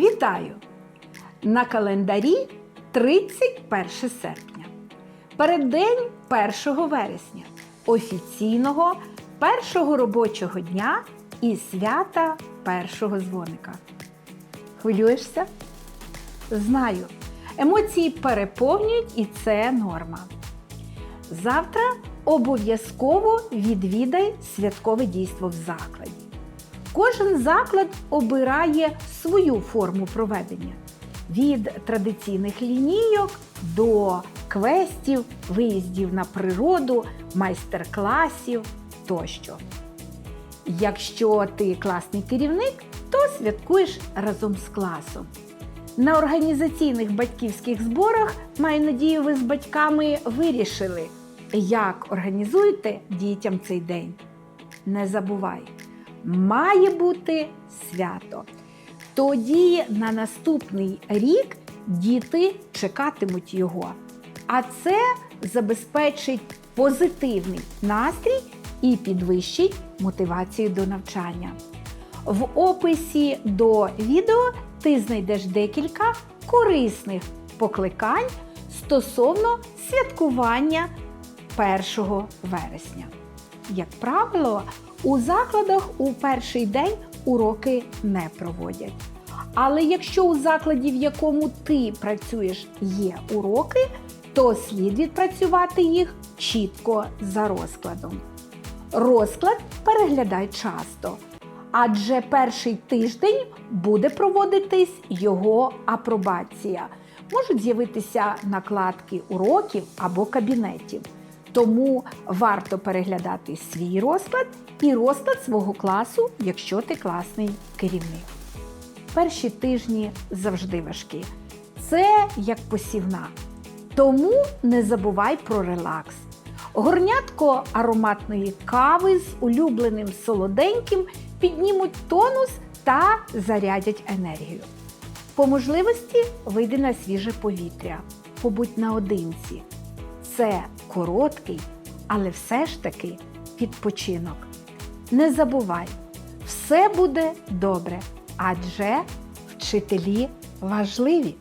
Вітаю! На календарі 31 серпня. Переддень 1 вересня, офіційного першого робочого дня і свята першого дзвоника. Хвилюєшся? Знаю, емоції переповнюють і це норма. Завтра обов'язково відвідай святкове дійство в закладі. Кожен заклад обирає свою форму проведення від традиційних лінійок до квестів, виїздів на природу, майстер-класів тощо. Якщо ти класний керівник, то святкуєш разом з класом. На організаційних батьківських зборах, маю надію, ви з батьками вирішили, як організуєте дітям цей день. Не забувай, має бути свято. Тоді на наступний рік діти чекатимуть його. А це забезпечить позитивний настрій і підвищить мотивацію до навчання. В описі до відео ти знайдеш декілька корисних покликань стосовно святкування 1 вересня. Як правило, у закладах у перший день уроки не проводять. Але якщо у закладі, в якому ти працюєш, є уроки, то слід відпрацювати їх чітко за розкладом. Розклад переглядай часто, адже перший тиждень буде проводитись його апробація. Можуть з'явитися накладки уроків або кабінетів. Тому варто переглядати свій розклад і розклад свого класу, якщо ти класний керівник. Перші тижні завжди важкі. Це як посівна. Тому не забувай про релакс. Горнятко ароматної кави з улюбленим солоденьким піднімуть тонус та зарядять енергію. По можливості вийди на свіже повітря, побудь наодинці. Це короткий, але все ж таки відпочинок. Не забувай, все буде добре, адже вчителі важливі.